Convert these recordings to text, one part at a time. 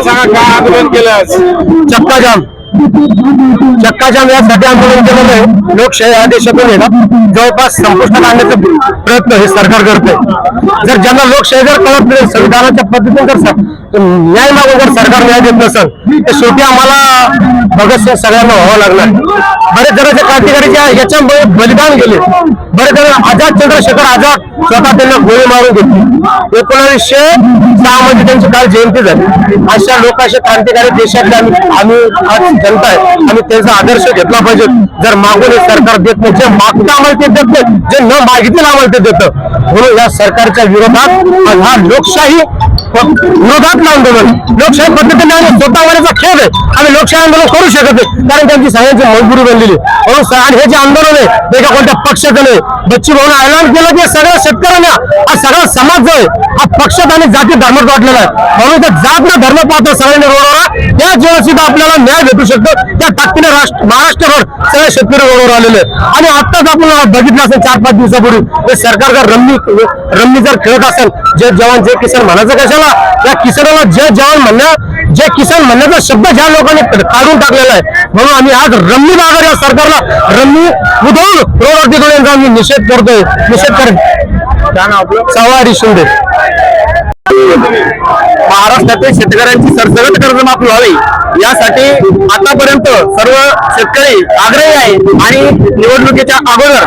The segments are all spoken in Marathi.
सांगा काय आंदोलन केलं चक्का जाम चक्काजाम यासाठी आंदोलन केलेलं आहे. लोकशाही या देशातून जवळपास संपुष्टात आणण्याचा प्रयत्न हे सरकार करते जर ज्यांना लोकशाही जर कळत नाही संविधानाच्या पद्धतीने जर न्याय मागून जर सरकार न्याय देत नसेल तर शेवटी आम्हाला भगतसिंग सगळ्यांना व्हावं लागणार. बरेच जणांच्या क्रांतिकारीच्या याच्यामुळे बलिदान गेले. बरेच जण आझाद चंद्रशेखर आझाद स्वतः त्यांना गोळी मारून घेतली. एकोणीसशे सहा मध्ये त्यांची काल जयंती झाली. अशा लोकांशी क्रांतिकारी देशातल्या आम्ही आज जनता आहे आणि त्यांचा आदर्श घेतला पाहिजे. जर मागून हे सरकार देत नाही जे मागतं आम्हाला ते देत नाही जे न मागितलं आम्हाला ते देतं. म्हणून या सरकारच्या विरोधात हा लोकशाही विरोधात आंदोलन. लोकशाही पद्धतीने आणि स्वतःवरचा खेळ आहे. आम्ही लोकशाही आंदोलन करू शकत नाही. कारण त्यांची सगळ्यांची मजबुरी बनलेली म्हणून आणि हे जे आंदोलन आहे ते का कोणत्या पक्षाचं नाही. बच्ची भाऊन ऐलान केलं की सगळ्या शेतकऱ्यांना हा सगळा समाज जो आहे हा पक्षात आणि जाती धर्मात वाटलेला आहे. म्हणून ते जात ना धर्म पाहतो सगळ्यांनी रोडवर त्या जीवनसिद्धा आपल्याला न्याय भेटू शकतो. त्या ताकदीने राष्ट्र महाराष्ट्रभर सगळे शेतकरी रोडवर आलेले आणि आत्ताच आपण बघितलं असेल चार पाच दिवसापूर्वी ते सरकार जर रम्मी रम्मी जर खेळत असेल जे जवान जे किसान म्हणायचं काय कशाला? या किसानाला जे जवान म्हणण्या जे किसान म्हणण्याचा शब्द ज्या लोकांनी काढून टाकलेला आहे. म्हणून आम्ही आज रम्मी नागर या सरकारला रम्मी उधळून रोडवरती यांचा आम्ही निषेध करतोय. निषेध करत काय सवारी शिंदे. महाराष्ट्रातील शेतकऱ्यांची सरसकट कर्जमाफी व्हावी. यासाठी आतापर्यंत सर्व शेतकरी आग्रही आहे आणि निवडणुकीच्या अगोदर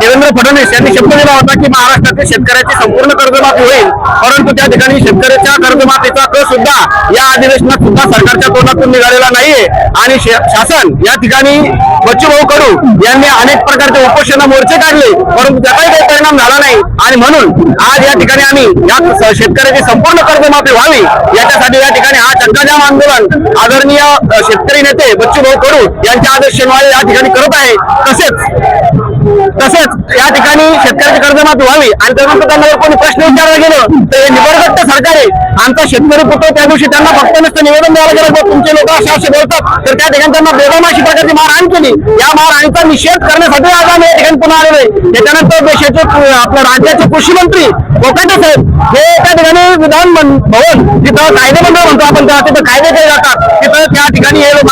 देवेंद्र फडणवीस यांनी शब्द दिला होता की महाराष्ट्रातील शेतकऱ्याची संपूर्ण कर्जमाफी होईल. परंतु त्या ठिकाणी शेतकऱ्याच्या कर्जमाफीचा क सुद्धा या अधिवेशनात सुद्धा सरकारच्या तोंडातून निघालेला नाहीये. आणि शासन या ठिकाणी बच्चूभाऊ कडू यांनी अनेक प्रकारचे उपोषण मोर्चे काढले परंतु त्याचाही काही परिणाम झाला नाही. आणि म्हणून आज या ठिकाणी आम्ही या शेतकऱ्याची संपूर्ण कर्जमाफी व्हावी याच्यासाठी या ठिकाणी हा चक्काजाम आंदोलन आदरणीय शेतकरी नेते बच्चूभाऊ कडू यांच्या आदेशान्वये या ठिकाणी करत आहे. तसेच तसेच या ठिकाणी शेतकऱ्याची कर्जमाफी व्हावी आणि त्यानंतर त्यांना जर कोणी प्रश्न विचारला गेलं तर हे निबरगट्ट सरकार आहे आमचा शेतकरी पुत्र त्या दिवशी त्यांना फक्त नुसतं निवेदन द्यायला गेलं "बुवा, तुमचे लोक असे असे बोलतात. तर त्या ठिकाणी त्यांना बेदम अशी प्रकारची मारहाण केली. या मारहाणीचा निषेध करण्यासाठी आज आम्ही या ठिकाणी पुन्हा आलेलो आहे. त्याच्यानंतर देशाचे आपल्या राज्याचे कृषी मंत्री कोकाटे साहेब हे त्या ठिकाणी विधान भवन जिथं कायदेमंडळ म्हणतो आपण त्या तिथं कायदे केले जातात तिथं त्या ठिकाणी हे लोक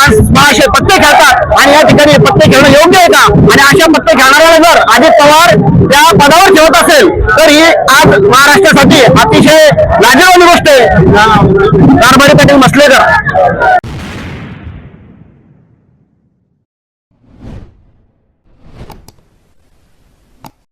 पत्ते खेळतात. आणि या ठिकाणी पत्ते खेळणं योग्य आहे का? आणि अशा पत्ते खेळणाऱ्याला जर अजित पवार त्या पदावर ठेवत असेल तर ही आज महाराष्ट्रासाठी अतिशय लाजवानी गोष्ट आहे. कारभारी पाटील मसलेकर.